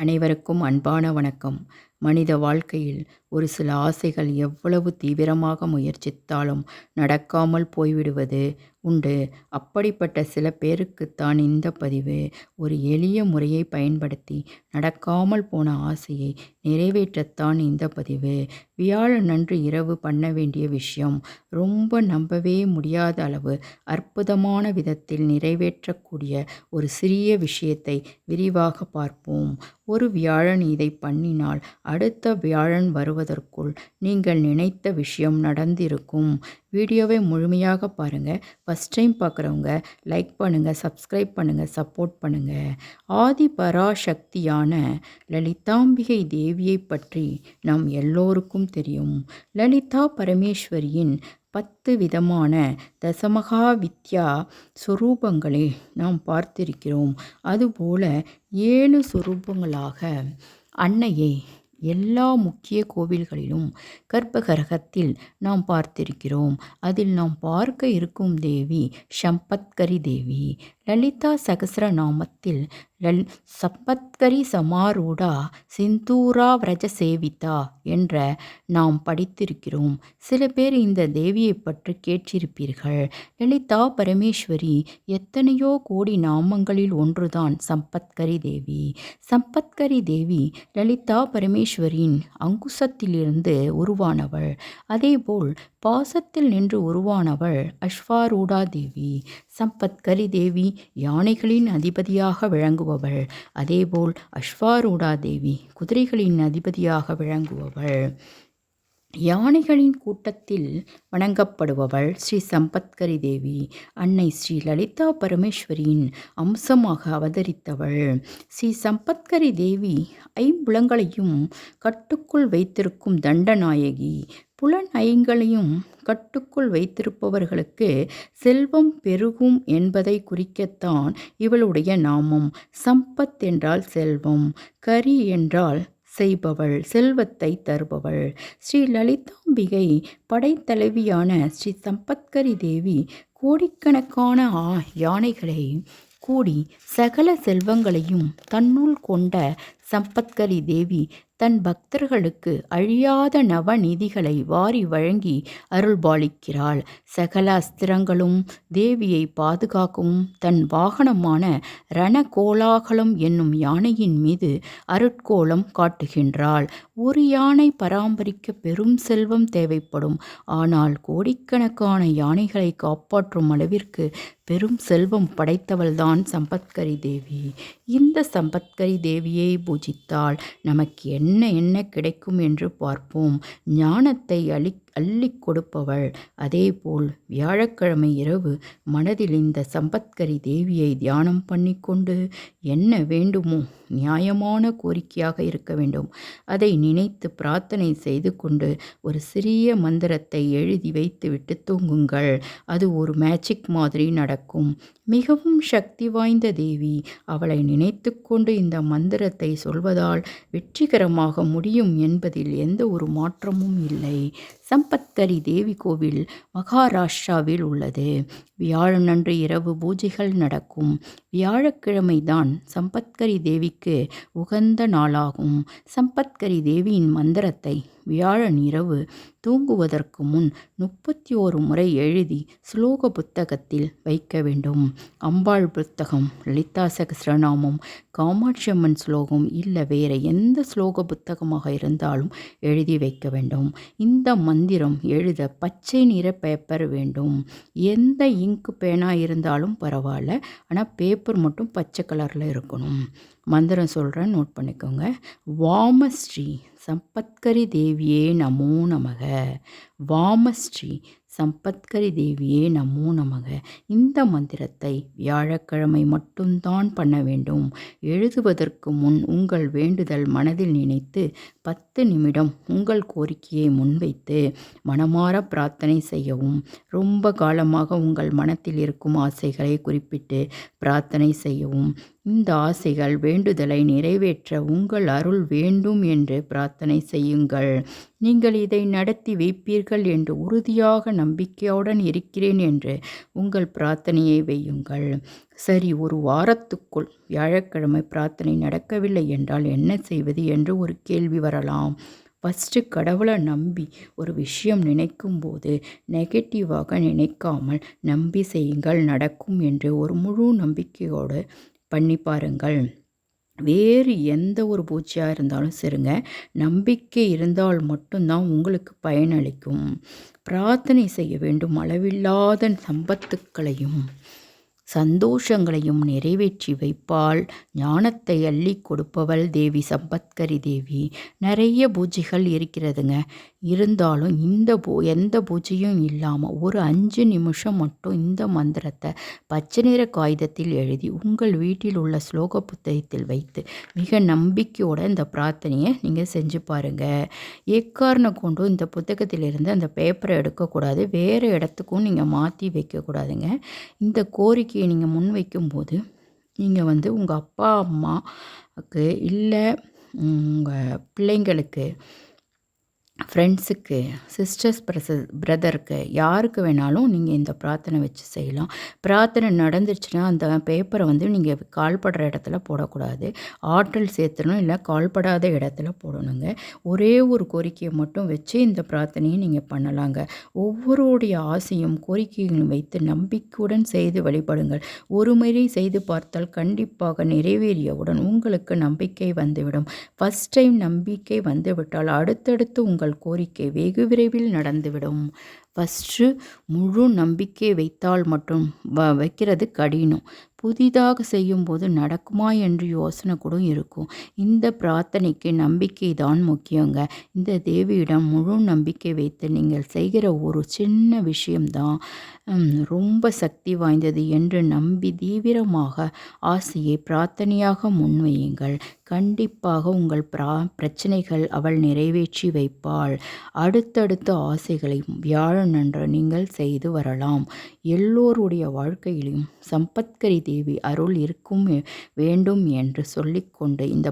அனைவருக்கும் அன்பான வணக்கம். மனித வாழ்க்கையில் ஒரு சில ஆசைகள் எவ்வளவு தீவிரமாக முயற்சித்தாலும் நடக்காமல் போய்விடுவது உண்டு. அப்படிப்பட்ட சில பேருக்குத்தான் இந்த பதிவு ஒரு எளிய முறையை பயன்படுத்தி நடக்காமல் போன ஆசையை நிறைவேற்றத்தான் இந்த பதிவு. வியாழன் அன்று இரவு பண்ண வேண்டிய விஷயம் ரொம்ப நம்பவே முடியாத அளவு அற்புதமான விதத்தில் நிறைவேற்றக்கூடிய ஒரு சிறிய விஷயத்தை விரிவாக பார்ப்போம். ஒரு வியாழன் இதை பண்ணினால் அடுத்த வியாழன் வருவதற்குள் நீங்கள் நினைத்த விஷயம் நடந்திருக்கும். வீடியோவை முழுமையாக பாருங்கள் ஃபஸ்ட் டைம் பார்க்குறவங்க லைக் பண்ணுங்கள் சப்ஸ்கிரைப் பண்ணுங்கள் சப்போர்ட் பண்ணுங்கள் ஆதி பராசக்தியான லலிதாம்பிகை தேவியை பற்றி நாம் எல்லோருக்கும் தெரியும். லலிதா பரமேஸ்வரியின் பத்து விதமான தசமகா வித்யா சுரூபங்களை நாம் பார்த்திருக்கிறோம். அதுபோல ஏழு சுரூபங்களாக அன்னையை எல்லா முக்கிய கோவில்களிலும் கர்ப்பகிரகத்தில் நாம் பார்த்திருக்கிறோம். அதில் நாம் பார்க்க இருக்கும் தேவி சம்பத்கரி தேவி. லலிதா சகசிரநாமத்தில் லல் சப்பத்கரி சமாரூடா சிந்தூரா விரஜ சேவிதா என்ற நாம் படித்திருக்கிறோம். சில பேர் இந்த தேவியை பற்றி கேட்டிருப்பீர்கள். லலிதா பரமேஸ்வரி எத்தனையோ கோடி நாமங்களில் ஒன்றுதான் சம்பத்கரி தேவி. சம்பத்கரி தேவி லலிதா பரமேஸ்வரியின் அங்குசத்திலிருந்து உருவானவள். அதேபோல் பாசத்தில் நின்று உருவானவள் அஸ்வாரூடா தேவி. சம்பத்கரி தேவி யானைகளின் அதிபதியாக விளங்குபவள். அதேபோல் அஸ்வாரூடா தேவி குதிரைகளின் அதிபதியாக விளங்குபவள். யானைகளின் கூட்டத்தில் வணங்கப்படுபவள் ஸ்ரீ சம்பத்கரி தேவி. அன்னை ஸ்ரீ லலிதா பரமேஸ்வரியின் அம்சமாக அவதரித்தவள். ஸ்ரீ சம்பத்கரி தேவி ஐம்புலங்களையும் கட்டுக்குள் வைத்திருக்கும் தண்டநாயகி. புலநயங்களையும் கட்டுக்குள் வைத்திருப்பவர்களுக்கு செல்வம் பெருகும் என்பதை குறிக்கத்தான் இவளுடைய நாமம். சம்பத் என்றால் செல்வம் கரி என்றால் செய்பவள் செல்வத்தை தருபவள். ஸ்ரீ லலிதாம்பிகை படைத்தலைவியான ஸ்ரீ சம்பத்கரி தேவி கோடிக்கணக்கான ஆ யானைகளை கூடி சகல செல்வங்களையும் தன்னுள் கொண்ட சம்பத்கரி தேவி தன் பக்தர்களுக்கு அழியாத நவநிதிகளை வாரி வழங்கி அருள்பாலிக்கிறாள். சகல அஸ்திரங்களும் தேவியை பாதுகாக்கும் தன் வாகனமான ரணகோலாகலம் என்னும் யானையின் மீது அருட்கோலம் காட்டுகின்றாள். ஒரு யானை பராமரிக்க பெரும் செல்வம் தேவைப்படும். ஆனால் கோடிக்கணக்கான யானைகளை காப்பாற்றும் அளவிற்கு பெரும் செல்வம் படைத்தவள்தான் சம்பத்கரி தேவி. இந்த சம்பத்கரி தேவியை பூஜித்தால் நமக்கு என்ன என்ன கிடைக்கும் என்று பார்ப்போம். ஞானத்தை அளி அள்ளிக் கொடுப்பவள். அதேபோல் வியாழக்கிழமை இரவு மனதில் இந்த சம்பத்கரி தேவியை தியானம் பண்ணிக்கொண்டு என்ன வேண்டுமோ நியாயமான கோரிக்கையாக இருக்க வேண்டும். அதை நினைத்து பிரார்த்தனை செய்து கொண்டு ஒரு சிறிய மந்திரத்தை எழுதி வைத்துவிட்டு தூங்குங்கள். அது ஒரு மேஜிக் மாதிரி நடக்கும். மிகவும் சக்தி வாய்ந்த தேவி அவளை நினைத்து கொண்டு இந்த மந்திரத்தை சொல்வதால் வெற்றிகரமாக முடியும் என்பதில் எந்த ஒரு மாற்றமும் இல்லை. சம்பத்கரி தேவி கோவில் மகாராஷ்டிராவில் உள்ளது. வியாழனன்று இரவு பூஜைகள் நடக்கும். வியாழக்கிழமை தான் சம்பத்கரி தேவிக்கு உகந்த நாளாகும். சம்பத்கரி தேவியின் மந்திரத்தை வியாழன் இரவு தூங்குவதற்கு முன் முப்பத்தி ஓரு முறை எழுதி ஸ்லோக புத்தகத்தில் வைக்க வேண்டும். அம்பாள் புத்தகம் லலிதா சகசிரநாமம் காமாட்சியம்மன் ஸ்லோகம் இல்லை வேறு எந்த ஸ்லோக புத்தகமாக இருந்தாலும் எழுதி வைக்க வேண்டும். இந்த மந்திரம் எழுத பச்சை நிற பேப்பர் வேண்டும். எந்த இங்கு பேனா இருந்தாலும் பரவாயில்ல. ஆனால் பேப்பர் மட்டும் பச்சை கலரில் இருக்கணும். மந்திரம் சொல்கிறேன் நோட் பண்ணிக்கோங்க. வாமஸ்ரீ சம்பத்கரி தேவியே நமோ நமக. வாமஸ்ரீ சம்பத்கரி தேவியே நமோ நமக. இந்த மந்திரத்தை வியாழக்கிழமை மட்டும்தான் பண்ண வேண்டும். எழுதுவதற்கு முன் உங்கள் வேண்டுதல் மனதில் நினைத்து பத்து நிமிடம் உங்கள் கோரிக்கையை முன்வைத்து மனமாற பிரார்த்தனை செய்யவும். ரொம்ப காலமாக உங்கள் மனத்தில் இருக்கும் ஆசைகளை குறிப்பிட்டு பிரார்த்தனை செய்யவும். இந்த ஆசைகள் வேண்டுதலை நிறைவேற்ற உங்கள் அருள் வேண்டும் என்று பிரார்த்தனை செய்யுங்கள். நீங்கள் இதை நடத்தி வைப்பீர்கள் என்று உறுதியாக நம்பிக்கையுடன் இருக்கிறேன் என்று உங்கள் பிரார்த்தனையை வையுங்கள். சரி ஒரு வாரத்துக்குள் வியாழக்கிழமை பிரார்த்தனை நடக்கவில்லை என்றால் என்ன செய்வது என்று ஒரு கேள்வி வரலாம். ஃபஸ்ட்டு கடவுளை நம்பி ஒரு விஷயம் நினைக்கும்போது நெகட்டிவாக நினைக்காமல் நம்பி செய்யுங்கள் நடக்கும் என்று ஒரு முழு நம்பிக்கையோடு பண்ணி பாருங்கள். வேறு எந்த ஒரு பூச்சியாக இருந்தாலும் சரிங்க. நம்பிக்கை இருந்தால் மட்டும்தான் உங்களுக்கு பயனளிக்கும். பிரார்த்தனை செய்ய வேண்டும். அளவில்லாத சம்பத்துக்களையும் சந்தோஷங்களையும் நிறைவேற்றி வைப்பாள். ஞானத்தை அள்ளி கொடுப்பவள் தேவி சம்பத்கரி தேவி. நிறைய பூஜைகள் இருக்கிறதுங்க. இருந்தாலும் இந்த பூ எந்த பூஜையும் இல்லாமல் ஒரு அஞ்சு நிமிஷம் மட்டும் இந்த மந்திரத்தை பச்சை நிற காகிதத்தில் எழுதி உங்கள் வீட்டில் உள்ள ஸ்லோக புத்தகத்தில் வைத்து மிக நம்பிக்கையோட இந்த பிரார்த்தனையை நீங்கள் செஞ்சு பாருங்கள் எக்காரணம் கொண்டும் இந்த புத்தகத்திலிருந்து அந்த பேப்பரை எடுக்கக்கூடாது. வேறு இடத்துக்கும் நீங்கள் மாற்றி வைக்கக்கூடாதுங்க. இந்த கோரிக்கை கோரிக்கையை நீங்கள் முன் வைக்கும்போது நீங்கள் வந்து உங்கள் அப்பா அம்மாவுக்கு இல்லை உங்கள் பிள்ளைங்களுக்கு ஃப்ரெண்ட்ஸுக்கு சிஸ்டர்ஸ் பிரச பிரதருக்கு யாருக்கு வேணாலும் நீங்கள் இந்த பிரார்த்தனை வச்சு செய்யலாம். பிரார்த்தனை நடந்துருச்சுன்னா அந்த பேப்பரை வந்து நீங்கள் கால்படுற இடத்துல போடக்கூடாது. ஆற்றல் சேர்த்துணும் இல்லை கால்படாத இடத்துல போடணுங்க. ஒரே ஒரு கோரிக்கையை மட்டும் வச்சு இந்த பிரார்த்தனையை நீங்கள் பண்ணலாங்க. ஒவ்வொருடைய ஆசையும் கோரிக்கைகளும் வைத்து நம்பிக்கையுடன் செய்து வழிபடுங்கள். ஒரு முறை செய்து பார்த்தால் கண்டிப்பாக நிறைவேறியவுடன் உங்களுக்கு நம்பிக்கை வந்துவிடும். ஃபஸ்ட் டைம் நம்பிக்கை வந்துவிட்டால் அடுத்தடுத்து உங்கள் உங்கள் கோரிக்கை வெகு விரைவில் நடந்துவிடும். ஃபஸ்ட்டு முழு நம்பிக்கை வைத்தால் மட்டும் வைக்கிறது கடினம். புதிதாக செய்யும்போது நடக்குமா என்று யோசனை கூட இருக்கும். இந்த பிரார்த்தனைக்கு நம்பிக்கை தான் முக்கியங்க. இந்த தேவியிடம் முழு நம்பிக்கை வைத்து நீங்கள் செய்கிற ஒரு சின்ன விஷயம்தான் ரொம்ப சக்தி வாய்ந்தது என்று நம்பி தீவிரமாக ஆசையை பிரார்த்தனையாக முன்வையுங்கள். கண்டிப்பாக உங்கள் பிரா பிரச்சனைகள் அவள் நிறைவேற்றி வைப்பாள். அடுத்தடுத்த ஆசைகளை வியாழனன்று நீங்கள் செய்து வரலாம். எல்லோருடைய வாழ்க்கையிலும் சம்பத்கரி தேவி அருள் இருக்கும் வேண்டும் என்று சொல்லிக்கொண்டு இந்த